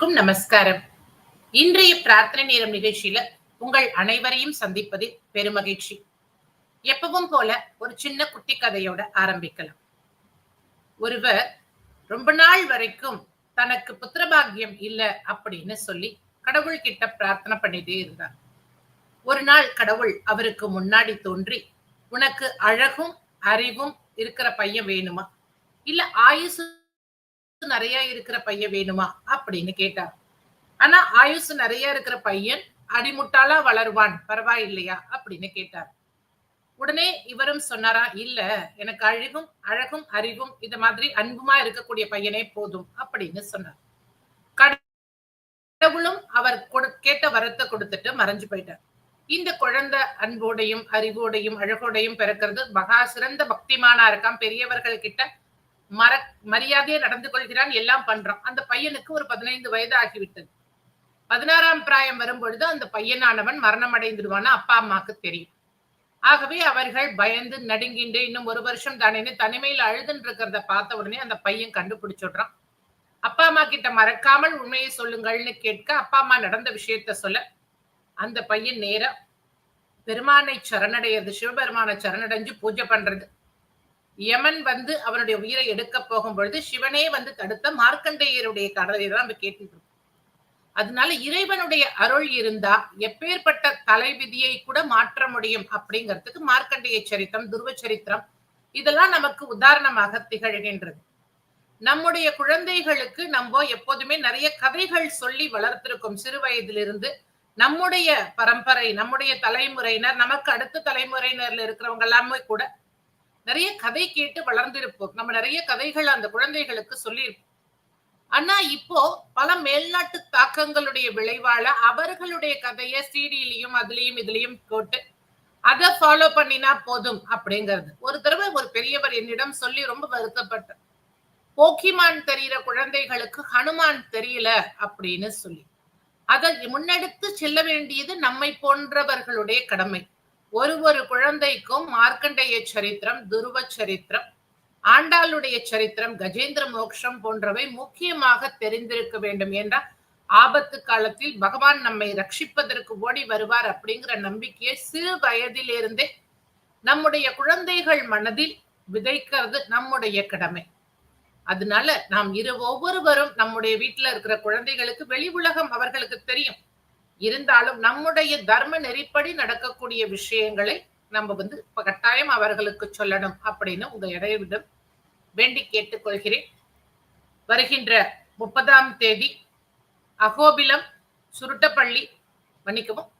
அனைவருக்கும் நமஸ்காரம். இன்றைய பிரார்த்தனை நேரம் நிகழ்ச்சியில உங்கள் அனைவரையும் சந்திப்பதில் பெருமகிழ்ச்சி. எப்பவும் போல ஒரு சின்ன குட்டி கதையோட ஆரம்பிக்கலாம். ஒருவர் ரொம்ப நாள் வரைக்கும் தனக்கு புத்திரபாகியம் இல்ல அப்படின்னு சொல்லி கடவுள் கிட்ட பிரார்த்தனை பண்ணிட்டே இருந்தார். ஒரு நாள் கடவுள் அவருக்கு முன்னாடி தோன்றி உனக்கு அழகும் அறிவும் இருக்கிற பையன் வேணுமா? இல்ல ஆயுசு நிறைய இருக்கிற பையன் வேணுமா? அப்படின்னு கேட்டார். ஆனா ஆயுசு நிறைய இருக்கிற பையன் அடிமுட்டாளா வளருவான் பரவாயில்லையா? அப்படின்னு கேட்டார். உடனே இவரும் சொன்னாரா இல்ல எனக்கு அழகும் அழகும் அறிவும் இந்த மாதிரி அன்புமா இருக்கக்கூடிய பையனே போதும் அப்படின்னு சொன்னார். கடவுளும் அவர் கேட்ட வரத்தை கொடுத்துட்டு மறைஞ்சு போயிட்டார். இந்த குழந்தை அன்போடையும் அறிவோடையும் அழகோடையும் பிறக்கிறது மகா சிறந்த பக்திமானா இருக்கான். பெரியவர்கள் கிட்ட மர மரியாதையை நடந்து கொள்கிறான் எல்லாம் பண்றான். அந்த பையனுக்கு ஒரு பதினைந்து வயது ஆகிவிட்டது. பதினாறாம் பிராயம் வரும்பொழுது அந்த பையனானவன் மரணம் அடைந்துடுவான்னு அப்பா அம்மாக்கு தெரியும். ஆகவே அவர்கள் பயந்து நடுங்கிண்டு இன்னும் ஒரு வருஷம் தானே தனிமையில் அழுதுன்னு இருக்கிறத பார்த்த உடனே அந்த பையன் கண்டுபிடிச்சுடுறான். அப்பா அம்மா கிட்ட மறக்காமல் உண்மையை சொல்லுங்கள்னு கேட்க அப்பா அம்மா நடந்த விஷயத்த சொல்ல அந்த பையன் நேர பெருமானை சரணடைறது சிவபெருமானை சரணடைஞ்சு பூஜை பண்றது. யமன் வந்து அவனுடைய உயிரை எடுக்க போகும் பொழுது சிவனே வந்து தடுத்த மார்க்கண்டேயருடைய கடலை தான் நம்ம கேட்டுட்டு அதனால இறைவனுடைய அருள் இருந்தா எப்பேற்பட்ட தலைவிதியை கூட மாற்ற முடியும் அப்படிங்கிறதுக்கு மார்க்கண்டேய சரித்திரம் துருவ சரித்திரம் இதெல்லாம் நமக்கு உதாரணமாக திகழ்கின்றது. நம்முடைய குழந்தைகளுக்கு நம்ம எப்போதுமே நிறைய கதைகள் சொல்லி வளர்த்திருக்கோம். சிறு வயதிலிருந்து நம்முடைய பரம்பரை நம்முடைய தலைமுறையினர் நமக்கு அடுத்த தலைமுறையினர்ல இருக்கிறவங்க எல்லாமே கூட நிறைய கதை கேட்டு வளர்ந்திருப்போம். நம்ம நிறைய கதைகள் அந்த குழந்தைகளுக்கு சொல்லியிருப்போம். ஆனா இப்போ பல மேல்நாட்டு தாக்கங்களுடைய விளைவால அவர்களுடைய கதைய சீடியிலையும் அதுலயும் இதுலயும் போட்டு அதை ஃபாலோ பண்ணினா போதும் அப்படிங்கிறது. ஒரு தடவை ஒரு பெரியவர் என்னிடம் சொல்லி ரொம்ப வருத்தப்பட்டார். போக்கிமான் தெரியற குழந்தைகளுக்கு ஹனுமான் தெரியல அப்படின்னு சொல்லி. அதை முன்னெடுத்து செல்ல வேண்டியது நம்மை போன்றவர்களுடைய கடமை. ஒரு ஒரு குழந்தைக்கும் மார்க்கண்டேய சரித்திரம் துருவ சரித்திரம் ஆண்டாளுடைய சரித்திரம் கஜேந்திர மோக்ஷம் போன்றவை முக்கியமாக தெரிந்திருக்க வேண்டும் என்றால் ஆபத்து காலத்தில் பகவான் நம்மை ரட்சிப்பதற்கு ஓடி வருவார் அப்படிங்கிற நம்பிக்கையை சிறு வயதிலிருந்தே நம்முடைய குழந்தைகள் மனதில் விதைக்கிறது நம்முடைய கடமை. அதனால நாம் இரு ஒவ்வொருவரும் நம்முடைய வீட்டுல இருக்கிற குழந்தைகளுக்கு வெளி உலகம் அவர்களுக்கு தெரியும். இருந்தாலும் நம்முடைய தர்ம நெறிப்படி நடக்கக்கூடிய விஷயங்களை நம்ம வந்து கட்டாயம் அவர்களுக்கு சொல்லணும் அப்படின்னு உங்க இடையிடம் வேண்டி கேட்டுக்கொள்கிறேன். வருகின்ற முப்பதாம் தேதி அகோபிலம் சுருட்டப்பள்ளி மன்னிக்கவும்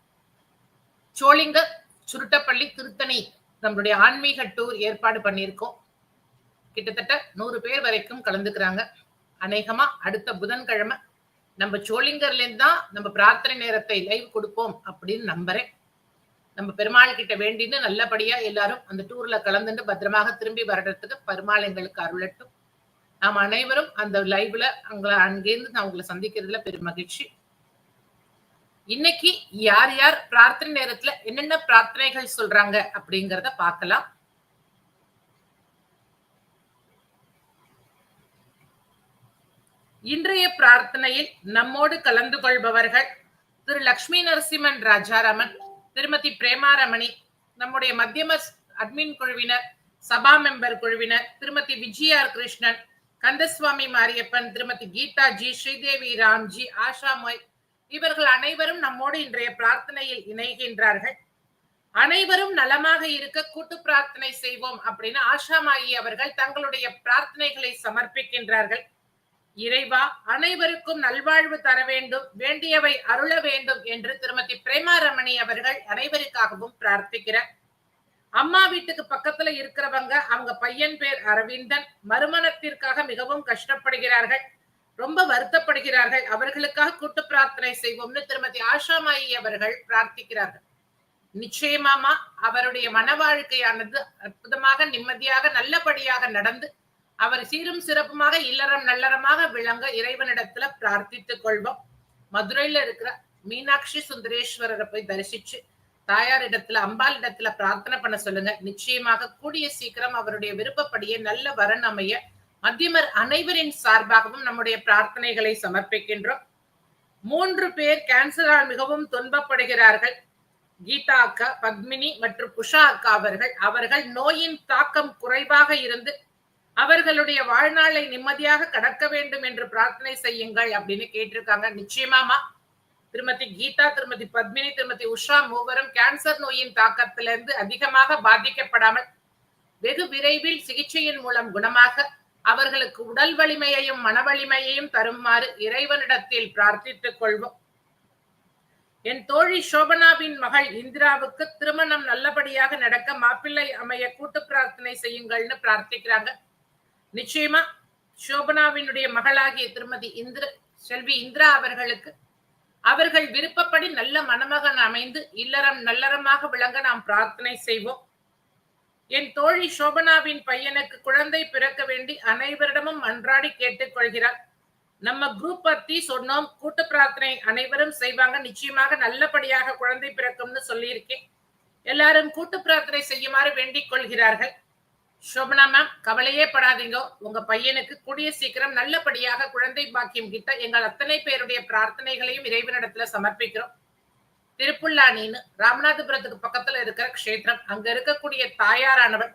சோளிங்க சுருட்டப்பள்ளி திருத்தணி நம்மளுடைய ஆன்மீக டூர் ஏற்பாடு பண்ணியிருக்கோம். கிட்டத்தட்ட நூறு பேர் வரைக்கும் கலந்துக்கிறாங்க. அநேகமா அடுத்த புதன்கிழமை நம்ம சோளிங்கர்ல இருந்து தான் நம்ம பிரார்த்தனை நேரத்தை லைவ் கொடுப்போம் அப்படின்னு நம்புறேன். நம்ம பெருமாள் கிட்ட வேண்டின்னு நல்லபடியா எல்லாரும் அந்த டூர்ல கலந்துட்டு பத்திரமாக திரும்பி வர்றதுக்கு பெருமாள் எங்களுக்கு அருளட்டும். நாம் அனைவரும் அந்த லைவ்ல அங்களை அங்கேருந்து நான் உங்களை சந்திக்கிறதுல பெரும் மகிழ்ச்சி. இன்னைக்கு யார் யார் பிரார்த்தனை நேரத்துல என்னென்ன பிரார்த்தனைகள் சொல்றாங்க அப்படிங்கிறத பார்க்கலாம். இன்றைய பிரார்த்தனையில் நம்மோடு கலந்து கொள்பவர்கள் திரு லக்ஷ்மி நரசிம்மன் ராஜாராமன் திருமதி பிரேமாரமணி நம்முடைய மத்தியம அட்மின் குழுவினர் சபா மெம்பர் குழுவினர் திருமதி விஜயார் கிருஷ்ணன் கந்தசுவாமி மாரியப்பன் திருமதி கீதா ஜி ஸ்ரீதேவி ராம்ஜி ஆஷா மொய் இவர்கள் அனைவரும் நம்மோடு இன்றைய பிரார்த்தனையில் இணைகின்றார்கள். அனைவரும் நலமாக இருக்க கூட்டு பிரார்த்தனை செய்வோம் அப்படின்னு ஆஷாமாயி அவர்கள் தங்களுடைய பிரார்த்தனைகளை சமர்ப்பிக்கின்றார்கள். இறைவா அனைவருக்கும் நல்வாழ்வு தர வேண்டும் வேண்டியவை அருள வேண்டும் என்று திருமதி பிரேமா ரமணி அவர்கள் அனைவருக்காகவும் பிரார்த்திக்கிறார் அம்மா வீட்டுக்கு பக்கத்துல இருக்கிறவங்க அவங்க பையன் பேர் அரவிந்தன் மறுமணத்திற்காக மிகவும் கஷ்டப்படுகிறார்கள் ரொம்ப வருத்தப்படுகிறார்கள். அவர்களுக்காக கூட்டு பிரார்த்தனை செய்வோம்னு திருமதி ஆஷாமாயி அவர்கள் பிரார்த்திக்கிறார்கள். நிச்சயமாமா அவருடைய மன வாழ்க்கையானது அற்புதமாக நிம்மதியாக நல்லபடியாக நடந்து அவர் சீரும் சிறப்புமாக இல்லறம் நல்லறமாக விளங்க இறைவனிடத்துல பிரார்த்தித்துக் கொள்வோம். மதுரையில இருக்கிற மீனாட்சி சுந்தரேஸ்வரரை போய் தரிசிச்சு தாயார் இடத்துல அம்பாள் இடத்துல பிரார்த்தனை பண்ண சொல்லுங்க. நிச்சயமாக கூடிய சீக்கிரம் அவருடைய விருப்பப்படியே நல்ல வரன் அமைய மத்தியமர் அனைவரின் சார்பாகவும் நம்முடைய பிரார்த்தனைகளை சமர்ப்பிக்கின்றோம். மூன்று பேர் கேன்சரால் மிகவும் துன்பப்படுகிறார்கள். கீதா அக்கா பத்மினி மற்றும் உஷா அக்கா அவர்கள் அவர்கள் நோயின் தாக்கம் குறைவாக இருந்து அவர்களுடைய வாழ்நாளை நிம்மதியாக கடக்க வேண்டும் என்று பிரார்த்தனை செய்யுங்கள் அப்படின்னு கேட்டிருக்காங்க. நிச்சயமாமா திருமதி கீதா திருமதி பத்மினி திருமதி உஷா மூவரும் கேன்சர் நோயின் தாக்கத்திலிருந்து அதிகமாக பாதிக்கப்படாமல் வெகு விரைவில் சிகிச்சையின் மூலம் குணமாக அவர்களுக்கு உடல் வலிமையையும் மன வலிமையையும் தருமாறு இறைவனிடத்தில் பிரார்த்தித்துக் கொள்வோம். என் தோழி சோபனாவின் மகள் இந்திராவுக்கு திருமணம் நல்லபடியாக நடக்க மாப்பிள்ளை அமைய கூட்டு பிரார்த்தனை செய்யுங்கள்னு பிரார்த்திக்கிறாங்க. நிச்சயமா சோபனாவினுடைய மகளாகிய திருமதி இந்திர செல்வி இந்திரா அவர்களுக்கு அவர்கள் விருப்பப்படி நல்ல மணமகன் அமைந்து இல்லறம் நல்லறமாக விளங்க நாம் பிரார்த்தனை செய்வோம். என் தோழி சோபனாவின் பையனுக்கு குழந்தை பிறக்க வேண்டி அனைவரிடமும் அன்றாடி கேட்டுக்கொள்கிறார். நம்ம குரூப் பத்தி சொன்னோம் கூட்டு பிரார்த்தனை அனைவரும் செய்வாங்க. நிச்சயமாக நல்லபடியாக குழந்தை பிறக்கும்னு சொல்லியிருக்கேன். எல்லாரும் கூட்டு பிரார்த்தனை செய்யுமாறு வேண்டிக் கொள்கிறார்கள். சோபனா மேம் கவலையே படாதீங்க. உங்க பையனுக்கு கூடிய சீக்கிரம் நல்லபடியாக குழந்தை பாக்கியம் கிட்ட எங்கள் அத்தனை பேருடைய பிரார்த்தனைகளையும் இறைவனிடத்துல சமர்ப்பிக்கிறோம். திருப்புல்லானின்னு ராமநாதபுரத்துக்கு பக்கத்துல இருக்கிற க்ஷேத்திரம். அங்க இருக்கக்கூடிய தாயாரானவள்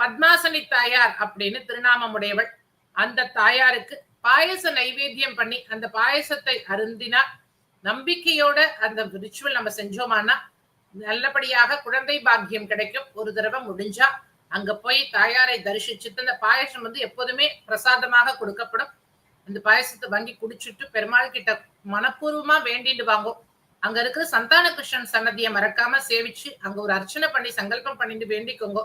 பத்மாசனி தாயார் அப்படின்னு திருநாமமுடையவள். அந்த தாயாருக்கு பாயச நைவேத்தியம் பண்ணி அந்த பாயசத்தை அருந்தினா நம்பிக்கையோட அந்த ரிச்சுவல் நம்ம செஞ்சோமானா நல்லபடியாக குழந்தை பாக்கியம் கிடைக்கும். ஒரு தடவை முடிஞ்சா அங்க போய் தாயாரை தரிசிச்சுட்டு அந்த பாயசம் வந்து எப்போதுமே பிரசாதமாக கொடுக்கப்படும். அந்த பாயசத்தை வாங்கி குடிச்சிட்டு பெருமாள் கிட்ட மனப்பூர்வமா வேண்டிட்டு வாங்கும் அங்க இருக்கிற சந்தான கிருஷ்ணன் சன்னதியை மறக்காம சேவிச்சு அங்க ஒரு அர்ச்சனை பண்ணி சங்கல்பம் பண்ணிட்டு வேண்டிக்கோங்க.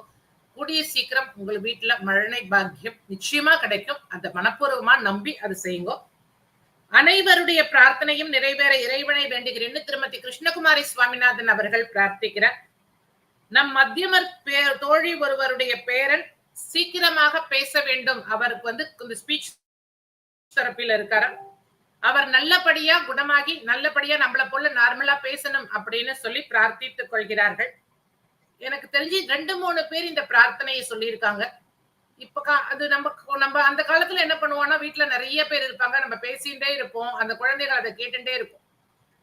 கூடிய சீக்கிரம் உங்கள் வீட்டுல மழை பாக்கியம் நிச்சயமா கிடைக்கும். அந்த மனப்பூர்வமா நம்பி அது செய்யுங்க. அனைவருடைய பிரார்த்தனையும் நிறைவேற இறைவனை வேண்டுகிறேன்னு திருமதி கிருஷ்ணகுமாரி சுவாமிநாதன் அவர்கள் பிரார்த்திக்கிறார். நம் மத்தியமர் தோழி ஒருவருடைய பேரன் சீக்கிரமாக பேச வேண்டும். அவருக்கு வந்து இந்த ஸ்பீச் தரப்பில் இருக்காரு? அவர் நல்லபடியா குணமாகி நல்லபடியா நம்மள போல நார்மலா பேசணும் அப்படின்னு சொல்லி பிரார்த்தித்துக் கொள்கிறார்கள். எனக்கு தெரிஞ்சு ரெண்டு மூணு பேர் இந்த பிரார்த்தனையை சொல்லியிருக்காங்க. இப்ப அது நம்ம நம்ம அந்த காலத்துல என்ன பண்ணுவோம்னா வீட்டுல நிறைய பேர் இருப்பாங்க. நம்ம பேசிட்டே இருப்போம். அந்த குழந்தைகள் அதை கேட்டுட்டே இருக்கும்.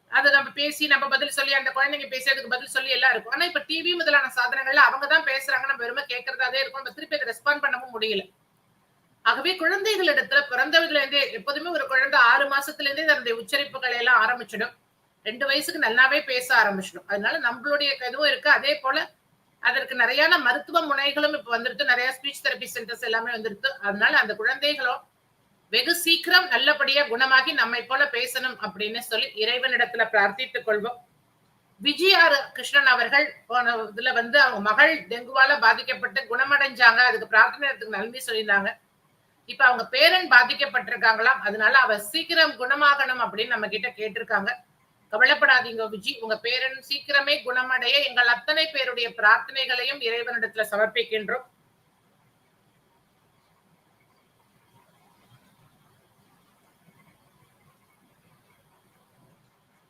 அதை நம்ம பேசி நம்ம பதில் சொல்லி அந்த குழந்தைங்க பேசி அதுக்கு பதில் சொல்லி எல்லாம் இருக்கும். ஆனா இப்ப டிவி முதலான சாதனங்கள்ல அவங்க தான் பேசுறாங்க. நம்ம வெறுமை கேட்கறதாவே இருக்கும். நம்ம திருப்பி அதை ரெஸ்பாண்ட் பண்ணவும் முடியல. ஆகவே குழந்தைகளிடத்துல பிறந்தவர்கள் இருந்தே எப்போதுமே ஒரு குழந்தை ஆறு மாசத்துல இருந்தே தன்னுடைய உச்சரிப்புகளை எல்லாம் ஆரம்பிச்சிடும். ரெண்டு வயசுக்கு நல்லாவே பேச ஆரம்பிச்சிடும். அதனால நம்மளுடைய இதுவும் இருக்கு. அதே போல அதற்கு நிறையான மருத்துவ முனைகளும் இப்ப வந்துருக்கு. நிறைய ஸ்பீச் தெரப்பி சென்டர்ஸ் எல்லாமே வந்துருக்கு. அதனால அந்த குழந்தைகளும் வெகு சீக்கிரம் நல்லபடியா குணமாகி நம்மை போல பேசணும் அப்படின்னு சொல்லி இறைவனிடத்துல பிரார்த்தித்துக் கொள்வோம். விஜயார் கிருஷ்ணன் அவர்கள் போன இதுல வந்து அவங்க மகள் டெங்குவால பாதிக்கப்பட்டு குணமடைஞ்சாங்க. அதுக்கு பிரார்த்தனை நன்றி சொல்லியிருந்தாங்க. இப்ப அவங்க பேரன் பாதிக்கப்பட்டிருக்காங்களாம் அதனால அவ சீக்கிரம் குணமாகணும் அப்படின்னு நம்ம கிட்ட கேட்டிருக்காங்க. கவலைப்படாதீங்க விஜி. உங்க பேரன் சீக்கிரமே குணமடைய எங்கள் அத்தனை பேருடைய பிரார்த்தனைகளையும் இறைவனிடத்துல சமர்ப்பிக்கின்றோம்.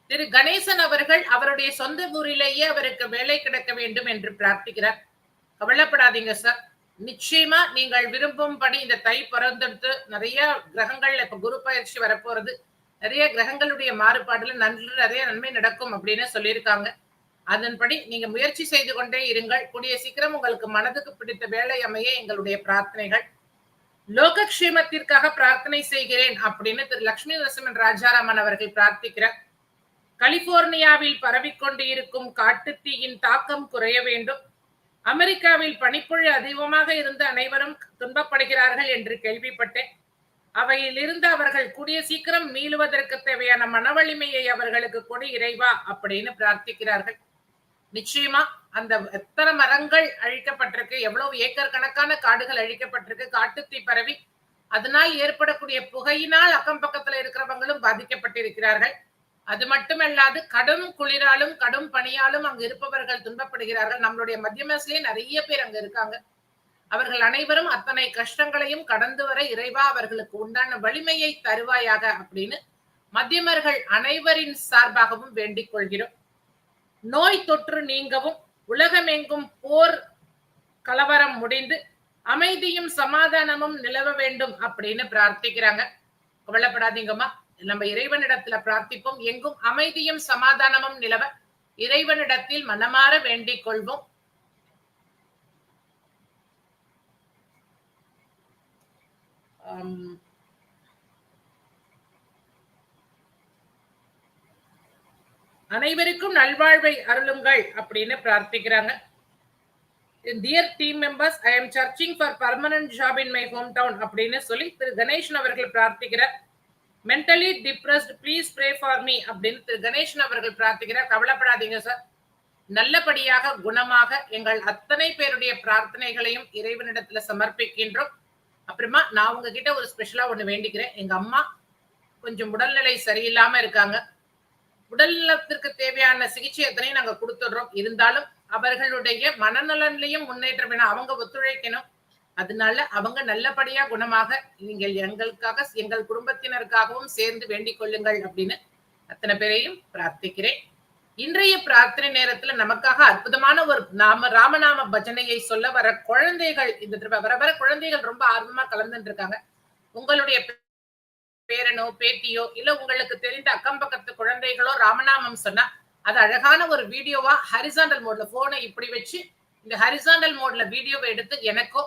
திரு கணேசன் அவர்கள் அவருடைய சொந்த ஊரிலேயே அவருக்கு வேலை கிடைக்க வேண்டும் என்று பிரார்த்திக்கிறார். கவலைப்படாதீங்க சார். நிச்சயமா நீங்கள் விரும்பும்படி இந்த தை பிறந்தெடுத்து நிறைய கிரகங்கள் இப்ப குரு பயிற்சி வரப்போறது. நிறைய கிரகங்களுடைய மாறுபாடுல நன்று நிறைய நன்மை நடக்கும் அப்படின்னு சொல்லியிருக்காங்க. அதன்படி நீங்க முயற்சி செய்து கொண்டே இருங்கள். கூடிய சீக்கிரம் உங்களுக்கு மனதுக்கு பிடித்த வேலை அமைய எங்களுடைய பிரார்த்தனைகள். லோகக்ஷேமத்திற்காக பிரார்த்தனை செய்கிறேன் அப்படின்னு திரு லட்சுமி நரசிம்மன் ராஜாராமன் அவர்கள் பிரார்த்திக்கிறார். கலிபோர்னியாவில் பரவிக்கொண்டு இருக்கும் காட்டுத்தீயின் தாக்கம் குறைய வேண்டும். அமெரிக்காவில் பனிப்புழு அதிகமாக இருந்து அனைவரும் துன்பப்படுகிறார்கள் என்று கேள்விப்பட்டேன். அவையில் இருந்து அவர்கள் கூடிய சீக்கிரம் மீளுவதற்கு தேவையான மனவலிமையை அவர்களுக்கு கொடு இறைவா அப்படின்னு பிரார்த்திக்கிறார்கள். நிச்சயமா அந்த எத்தனை மரங்கள் அழிக்கப்பட்டிருக்கு எவ்வளவு ஏக்கர் கணக்கான காடுகள் அழிக்கப்பட்டிருக்கு காட்டுத்தீ பரவி அதனால் ஏற்படக்கூடிய புகையினால் அக்கம் பக்கத்துல இருக்கிறவங்களும் பாதிக்கப்பட்டிருக்கிறார்கள். அது மட்டுமல்லாது கடும் குளிராலும் கடும் பணியாலும் அங்கு இருப்பவர்கள் துன்பப்படுகிறார்கள். நம்மளுடைய மத்தியமசிலே நிறைய பேர் அங்க இருக்காங்க. அவர்கள் அனைவரும் அத்தனை கஷ்டங்களையும் கடந்து வர இறைவா அவர்களுக்கு உண்டான வலிமையை தருவாயாக அப்படின்னு மத்தியமர்கள் அனைவரின் சார்பாகவும் வேண்டிக் கொள்கிறோம். நோய் தொற்று நீங்கவும் உலகமெங்கும் போர் கலவரம் முடிந்து அமைதியும் சமாதானமும் நிலவ வேண்டும் அப்படின்னு பிரார்த்திக்கிறாங்க. கவலைப்படாதீங்கம்மா. நம்ம இறைவனிடத்துல பிரார்த்திப்போம். எங்கும் அமைதியும் சமாதானமும் நிலவ இறைவனிடத்தில் மனமாற வேண்டிக் கொள்வோம். அனைவருக்கும் நல்வாழ்வை அருளுங்கள் அப்படின்னு பிரார்த்திக்கிறாங்க. Dear team members I am searching for permanent job in my hometown அப்படின்னு சொல்லி திரு கணேசன் அவர்கள் பிரார்த்திக்கிறார். Mentally depressed please pray for me அப்படின்னு திரு கணேசன் அவர்கள் பிரார்த்திக்கிறார் கவலைப்படாதீங்க சார் நல்லபடியாக குணமாக எங்கள் அத்தனை பேருடைய பிரார்த்தனைகளையும் இறைவனிடத்துல சமர்ப்பிக்கின்றோம். அப்புறமா நான் உங்ககிட்ட ஒரு ஸ்பெஷலா ஒண்ணு வேண்டிக்கிறேன். எங்க அம்மா கொஞ்சம் உடல்நிலை சரியில்லாம இருக்காங்க. உடல் நலத்திற்கு தேவையான சிகிச்சை எத்தனையும் நாங்க கொடுத்துடுறோம். இருந்தாலும் அவர்களுடைய மனநலன்லையும் முன்னேற்றம் வேணும். அவங்க ஒத்துழைக்கணும். அதனால அவங்க நல்லபடியா குணமாக நீங்கள் எங்களுக்காக எங்கள் குடும்பத்தினருக்காகவும் சேர்ந்து வேண்டிக் கொள்ளுங்கள் அப்படின்னு அத்தனை பேரையும் பிரார்த்திக்கிறேன். இன்றைய பிரார்த்தனை நேரத்துல நமக்காக அற்புதமான ஒரு நாம ராமநாம பஜனையை சொல்ல வர குழந்தைகள் இந்த வர வர குழந்தைகள் ரொம்ப ஆர்வமா கலந்துட்டு இருக்காங்க உங்களுடைய பேரனோ பேத்தியோ இல்ல உங்களுக்கு தெரிந்த அக்கம் பக்கத்து குழந்தைகளோ ராமநாமம் சொன்னா அது அழகான ஒரு வீடியோவா ஹரிசாண்டல் மோட்ல போனை இப்படி வச்சு இந்த ஹரிசாண்டல் மோட்ல வீடியோவை எடுத்து எனக்கோ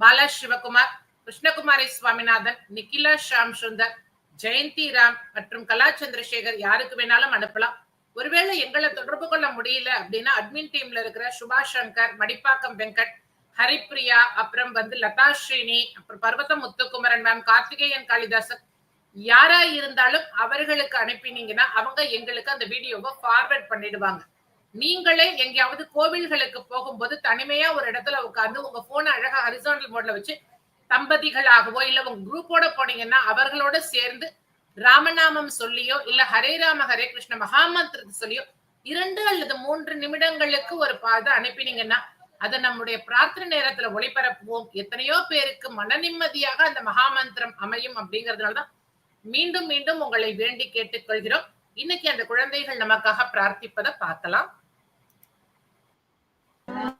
பாலா சிவகுமார் கிருஷ்ணகுமாரி சுவாமிநாதன் நிக்கிலா ஷாம் சுந்தர் ஜெயந்தி ராம் மற்றும் கலா சந்திரசேகர் யாருக்கு வேணாலும் அனுப்பலாம். ஒருவேளை எங்களை தொடர்பு கொள்ள முடியல அப்படின்னா அட்மின் டீம்ல இருக்கிற சுபாஷ் சங்கர் மடிப்பாக்கம் வெங்கட் ஹரிப்ரியா அப்புறம் வந்து லதா ஸ்ரீனி அப்புறம் பர்வத முத்துக்குமரன் மேம் கார்த்திகேயன் காளிதாசன் யாரா இருந்தாலும் அவர்களுக்கு அனுப்பினீங்கன்னா அவங்க எங்களுக்கு அந்த வீடியோவை ஃபார்வர்ட் பண்ணிடுவாங்க. நீங்களே எங்கேயாவது கோவில்களுக்கு போகும்போது தனிமையா ஒரு இடத்துல உட்கார்ந்து உங்க போனை அழகா ஹரிசாண்டல் மோட்ல வச்சு தம்பதிகளாகவோ இல்ல உங்க குரூப்போட போனீங்கன்னா அவர்களோட சேர்ந்து ராமநாமம் சொல்லியோ இல்ல ஹரே ராம ஹரே கிருஷ்ண மகாமந்திரத்தை சொல்லியோ இரண்டு அல்லது மூன்று நிமிடங்களுக்கு ஒரு பாதை அனுப்பினீங்கன்னா அதை நம்முடைய பிரார்த்தனை நேரத்துல ஒளிபரப்புவோம். எத்தனையோ பேருக்கு மன நிம்மதியாக அந்த மகாமந்திரம் அமையும் அப்படிங்கறதுனாலதான் மீண்டும் மீண்டும் உங்களை வேண்டி கேட்டுக்கொள்கிறோம். இன்னைக்கு அந்த குழந்தைகள் நமக்காக பிரார்த்திப்பதை பார்க்கலாம். Uh,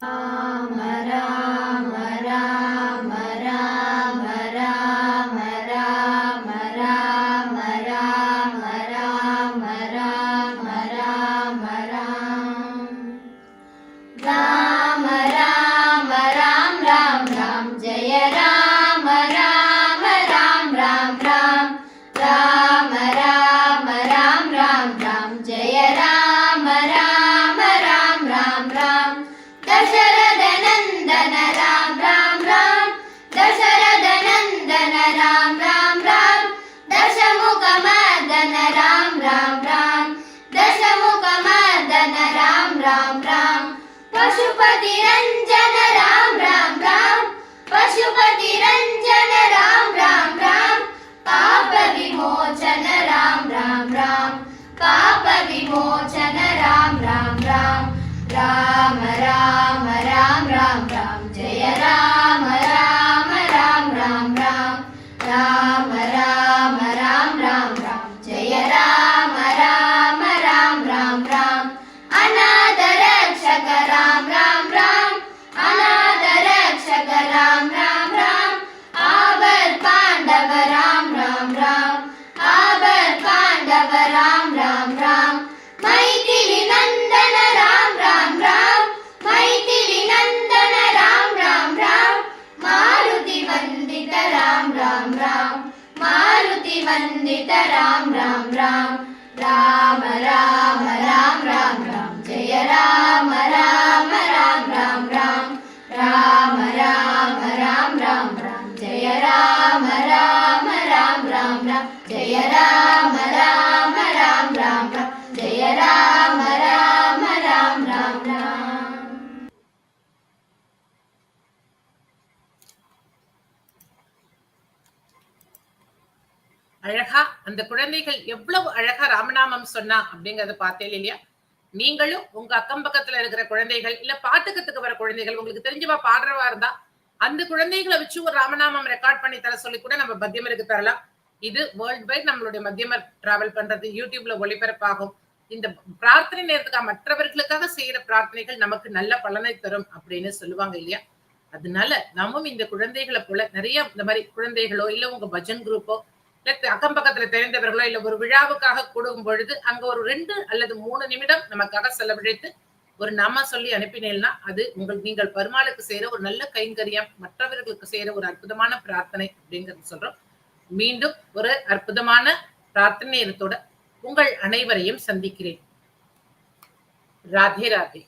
Ram Ram वन्दित Ram Ram Ram Ram Ram Ram அழகா அந்த குழந்தைகள் எவ்வளவு அழகா ராமநாமம் சொன்னா அப்படிங்கறத பார்த்தேன் இல்லையா? நீங்களும் உங்க அக்கம் பக்கத்துல இருக்கிற குழந்தைகள் இல்ல பாட்டுக்கத்துக்கு வர குழந்தைகள் உங்களுக்கு தெரிஞ்சவா பாடுறவா இருந்தா அந்த குழந்தைகளை வச்சு ஒரு ராமநாமம் ரெக்கார்ட் பண்ணி தர சொல்லி கூட நம்ம மத்தியமருக்கு தரலாம். இது வேர்ல்ட் வைட் நம்மளுடைய மத்தியமர் டிராவல் பண்றது யூடியூப்ல ஒளிபரப்பாகும். இந்த பிரார்த்தனை நேரத்துக்காக மற்றவர்களுக்காக செய்யற பிரார்த்தனைகள் நமக்கு நல்ல பலனை தரும் அப்படின்னு சொல்லுவாங்க இல்லையா? அதனால நாமும் இந்த குழந்தைகளை போல நிறைய இந்த மாதிரி குழந்தைகளோ இல்ல உங்க பஜன் குரூப்போ இல்ல அக்கம் பக்கத்துல தெரிந்தவர்களோ இல்ல ஒரு விழாவுக்காக கூடும் பொழுது அங்க ஒரு ரெண்டு அல்லது மூணு நிமிடம் நமக்காக செலவழித்து ஒரு நாம சொல்லி அனுப்பினீங்கன்னா அது உங்கள் நீங்கள் பெருமாளுக்கு செய்யற ஒரு நல்ல கைங்கரியம் மற்றவர்களுக்கு செய்யற ஒரு அற்புதமான பிரார்த்தனை அப்படிங்கிறது சொல்றோம். மீண்டும் ஒரு அற்புதமான பிரார்த்தனை உங்கள் அனைவரையும் சந்திக்கிறேன். ராதே ராதே.